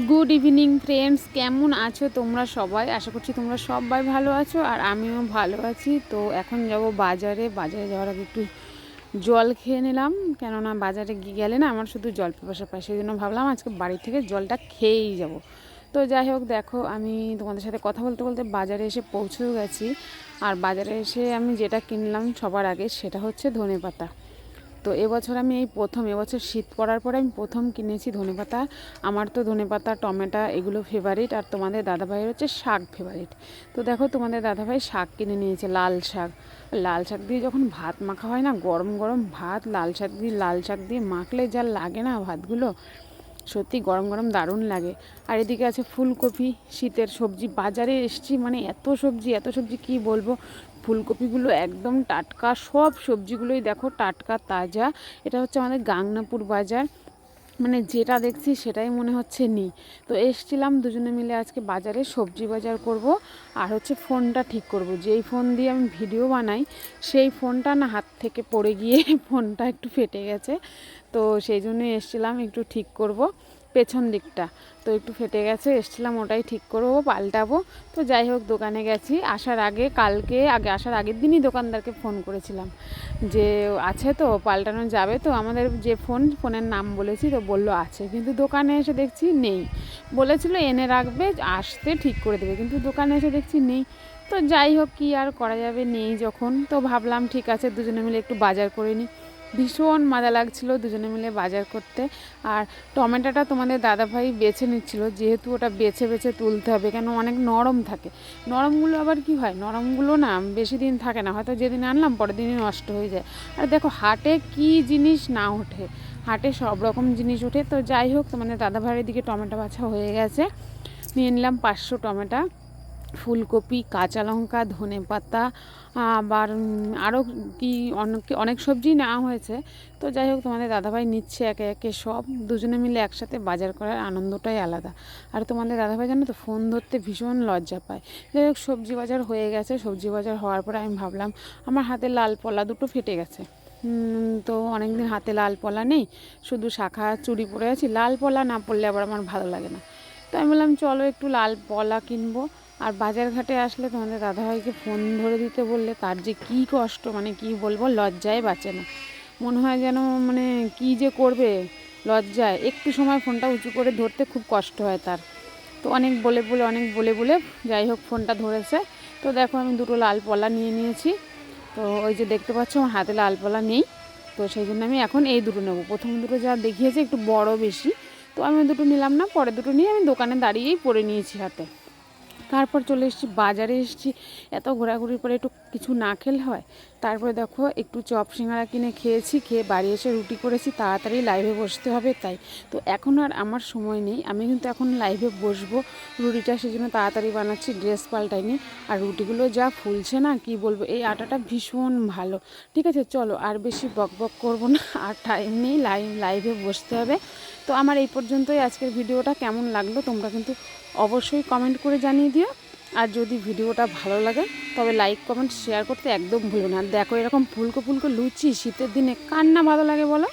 Good evening friends কেমন আছো তোমরা সবাই? আশা করছি তোমরা সবাই ভালো আছো আর আমিও ভালো আছি। তো এখন যাব বাজারে। বাজারে যাওয়ার আগে একটু জল খেয়ে নিলাম। কেননা বাজারে গেলে না আমার শুধু জল পিপাসা পায়, সেই জন্য ভাবলাম আজকে বাড়ি থেকে জলটা খেয়েই যাব। তো যাই হোক, দেখো, আমি তোমাদের সাথে কথা বলতে বলতে বাজারে এসে পৌঁছেও গেছি। আর বাজারে এসে আমি যেটা কিনলাম সবার আগে সেটা হচ্ছে ধনে পাতা তো এবছর আমি এই প্রথম, এবছর শীত পড়ার পরে আমি প্রথম কিনেছি ধনেপাতা। আমার তো ধনেপাতা, টমেটো এগুলো ফেভারিট আর তোমাদের দাদাভাইয়ের হচ্ছে শাক ফেভারিট তো দেখো তোমাদের দাদাভাই শাক কিনে নিয়েছে, লাল শাক। লাল শাক দিয়ে যখন ভাত মাখা হয় না, গরম গরম ভাত, লাল শাক দিয়ে, লাল শাক দিয়ে মাখলে যা লাগে না ভাতগুলো, সত্যি গরম গরম দারুণ লাগে। আর এদিকে আছে ফুলকপি, শীতের সবজি, বাজারে এসছি মানে এত সবজি এত সবজি কি বলব? ফুলকপিগুলো একদম টাটকা, সব সবজিগুলোই দেখো টাটকা, তাজা। এটা হচ্ছে আমাদের গাংনাপুর বাজার। মানে যেটা দেখছি সেটাই মনে হচ্ছে নি তো এসছিলাম দুজনে মিলে আজকে বাজারে সবজি বাজার করব আর হচ্ছে ফোনটা ঠিক করব। যেই ফোন দিয়ে আমি ভিডিও বানাই, সেই ফোনটা না হাত থেকে পড়ে গিয়ে ফোনটা একটু ফেটে গেছে। তো সেই জন্যই এসছিলাম একটু ঠিক করব। পেছন দিকটা। তো একটু ফেটে গেছে, এসছিলাম ওটাই ঠিক করব, পাল্টাবো। তো যাই হোক, দোকানে গেছি। আসার আগে, কালকে, আগে আসার আগের দিনই দোকানদারকে ফোন করেছিলাম। যে আছে তো, পাল্টানো যাবে তো। আমাদের যে ফোন, ফোনের নাম বলেছি তো, বলল আছে। কিন্তু দোকানে এসে দেখছি নেই। বলেছিল এনে রাখবে, আসতে ঠিক করে দেবে। কিন্তু দোকানে এসে দেখছি নেই। তো যাই হোক, কী আর করা যাবে? নেই যখন। তো ভাবলাম, ঠিক আছে, দুজনে মিলে একটু বাজার করে নিই। ভীষণ মজা লাগছিল দুজনে মিলে বাজার করতে। আর টমেটোটা তোমাদের দাদাভাই বেছে নিচ্ছিল, যেহেতু ওটা বেছে বেছে তুলতে হবে, কেন অনেক নরম থাকে। নরমগুলো আবার কি হয়? নরমগুলো না বেশি দিন থাকে না, হয়তো যেদিন আনলাম পরের দিনই নষ্ট হয়ে যায়। আর দেখো, হাটে কি জিনিস না ওঠে? হাটে সব রকম জিনিস ওঠে। তো যাই হোক, তোমাদের দাদাভাইয়ের দিকে টমেটো বাছা হয়ে গেছে। নিয়ে নিলাম পাঁচশো টমেটো। ফুলকপি, কাঁচা লঙ্কা, ধনে পাতা, আবার আরও কি অনেক অনেক সবজি নেওয়া হয়েছে। তো যাই হোক, তোমাদের দাদাভাই নিচ্ছে একে একে সব। দুজনে মিলে একসাথে বাজার করার আনন্দটাই আলাদা। আর তোমাদের দাদাভাই জানো তো, ফোন ধরতে ভীষণ লজ্জা পায়। যাই হোক, সবজি বাজার হয়ে গেছে। সবজি বাজার হওয়ার পরে আমি ভাবলাম, আমার হাতে লাল পলা দুটো ফেটে গেছে। তো অনেক দিন হাতে লাল পলা নেই, শুধু শাখা চুড়ি পরে আছি। লাল পলা না পরলে আবার আমার ভালো লাগে না। তো আমি বললাম, চলো একটু লাল পলা কিনবো। আর বাজার ঘাটে আসলে তোমাদের দাদাভাইকে ফোন ধরে দিতে বললে তার যে কি কষ্ট মানে কি বলব লজ্জায় বাঁচে না। মনে হয় যেন মানে কি যে করবে লজ্জায়। একটু সময় ফোনটা উঁচু করে ধরতে খুব কষ্ট হয় তার। তো অনেক বলে বলে, অনেক বলে বলে যাই হোক ফোনটা ধরেছে। তো দেখো আমি দুটো লাল পলা নিয়ে নিয়েছি। তো ওই যে দেখতে পাচ্ছ আমার হাতে লাল পলা নেই। তো সেই জন্য আমি এখন এই দুটো নেব। প্রথম দুটো যা দেখিয়েছে একটু বড় বেশি। তো আমি দুটো নিলাম না পরে দুটো নিয়ে আমি দোকানে দাঁড়িয়েই পরে নিয়েছি হাতে। তারপর চলে এসেছি, বাজারে এসেছি। এত ঘোরাঘুরির পরে একটু কিছু না খেলে হয়। তারপরে দেখো, একটু চপ সিঙ্গারা কিনে খেয়েছি, খেয়ে বাড়ি এসে রুটি করেছি, তাড়াতাড়ি লাইভে বসতে হবে তাই। তো এখন আর আমার সময় নেই, আমি কিন্তু এখন লাইভে বসবো। রুটিটা সেই জন্য তাড়াতাড়ি বানাচ্ছি ড্রেস পাল্টাইনি। আর রুটিগুলো যা ফুলছে না, কি বলব, এই আটাটা ভীষণ ভালো। ঠিক আছে, চলো আর বেশি বক বক করব না, আর টাইম নেই লাইভ লাইভে বসতে হবে। তো আমার এই পর্যন্তই আজকের ভিডিওটা, কেমন লাগল তোমরা কিন্তু অবশ্যই কমেন্ট করে জানিয়ে দিও। আর যদি ভিডিওটা ভালো লাগে, তবে লাইক কমেন্ট শেয়ার করতে একদম ভুলো না। দেখো এরকম ফুলকো ফুলকো লুচি শীতের দিনে কান্না ভালো লাগে বলো?